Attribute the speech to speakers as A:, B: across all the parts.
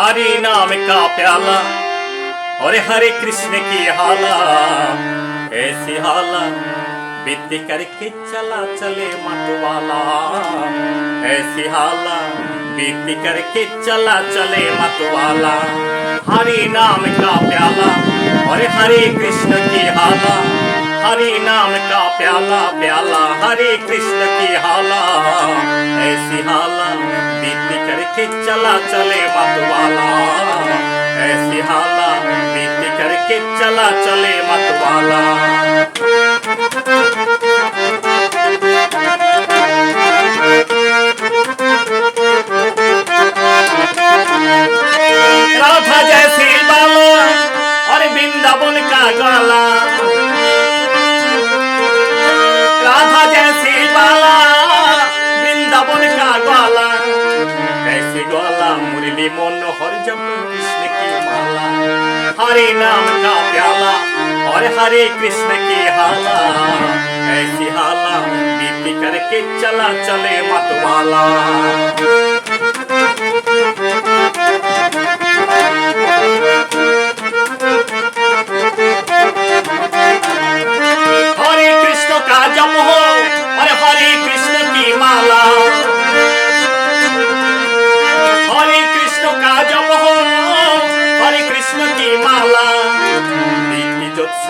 A: हरि नाम का प्याला, और हरे कृष्ण की हाला। ऐसी हाला बीती करके चला चले मतवाला। ऐसी हाला बीती करके चला चले मतवाला। हरि नाम का प्याला, और हरे कृष्ण की हाला। हरि नाम का प्याला प्याला, हरे कृष्ण की हाला। ऐसी हाला बीती करके चला चले मतवाला। ऐसी हाला बीती करके चला चले मतवाला। राधा जैसी बाला और वृंदावन का गाला। बाला वृंदावन का ग्वाला कैसे ग्वाला मुरली मनोहर जब कृष्ण की माला हरे नाम का प्याला और हरे कृष्ण की हाला ऐसी हाला बीती करके चला चले मतवाला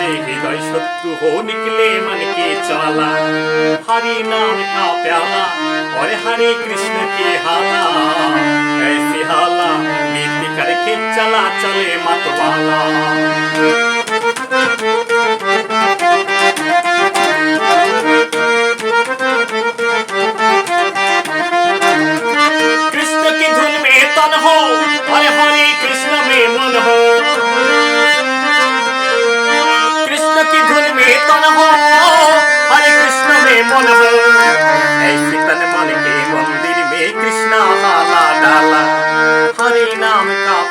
A: बीती जब से हृदय शत्रु हो निकले मन के चाला हरि नाम का प्याला और हरे कृष्ण की हाला ऐसी हाला बीती करके चला चले मतवाला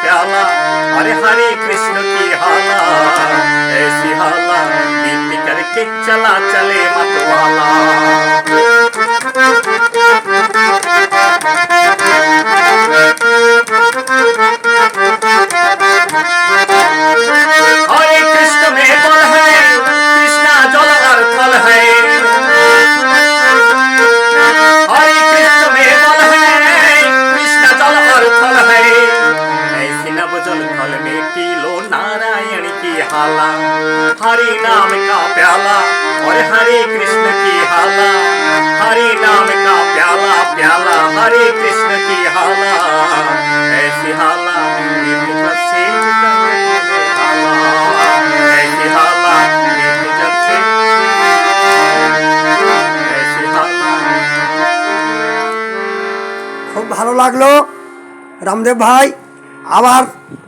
A: प्याला हरे हरे कृष्ण की हाला ऐसी हाला बीती करके चला चले मतवाला की हाला हरि नाम का प्याला और हरे कृष्ण की हाला हरि नाम का प्याला प्याला हरे कृष्ण की हाला ऐसी हाला बीत जब से हाला ऐसी हाला बीत जब से ऐसी हाला
B: খুব ভালো লাগলো রামদেব ভাই আবার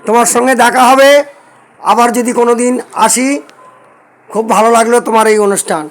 B: তোমার সঙ্গে দেখা হবে আবার যদি কোনো দিন আসি খুব ভালো লাগল তোমার এই অনুষ্ঠান।